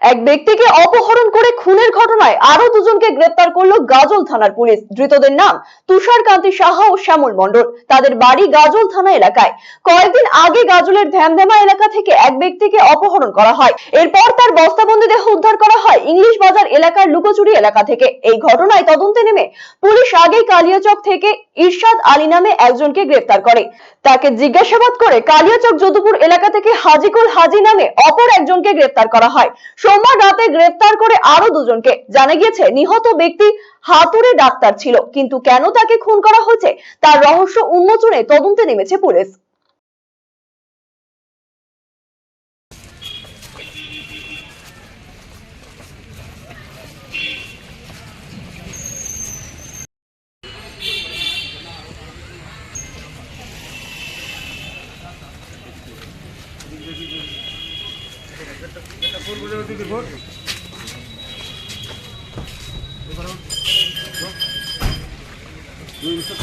এক ব্যক্তিকে অপহরণ করে খুনের ঘটনায় আরও দুজনকে গ্রেপ্তার করল গাজল থানার পুলিশ। ধৃতদের নাম তুষার কান্তি সাহা ও শ্যামল মণ্ডল। তাদের বাড়ি গাজল থানা এলাকায়। কয়েকদিন আগে গাজলের ধ্যামধামা এলাকা থেকে এক ব্যক্তিকে অপহরণ করা হয়। এরপর তার বস্তাবন্দি দেহ উদ্ধার করা হয় ইংলিশ বাজার এলাকার লুকোচুরি এলাকা থেকে। এই ঘটনায় তদন্তে নেমে পুলিশ আগেই কালিয়াচক থেকে ইরশাদ আলী নামে একজনকে গ্রেপ্তার করে। তাকে জিজ্ঞাসাবাদ করে কালিয়াচক যদুপুর এলাকা থেকে হাজিকুল হাজি নামে অপর একজনকে গ্রেপ্তার করা হয়। সোমবার রাতে গ্রেফতার করে আরও দুজনকে জানা গিয়েছে, নিহত ব্যক্তি হাতুড়ে ডাক্তার ছিল, কিন্তু কেন তাকে খুন করা হয়েছে তার রহস্য উন্মোচনে তদন্তে নেমেছে পুলিশ Thank you. দুইশো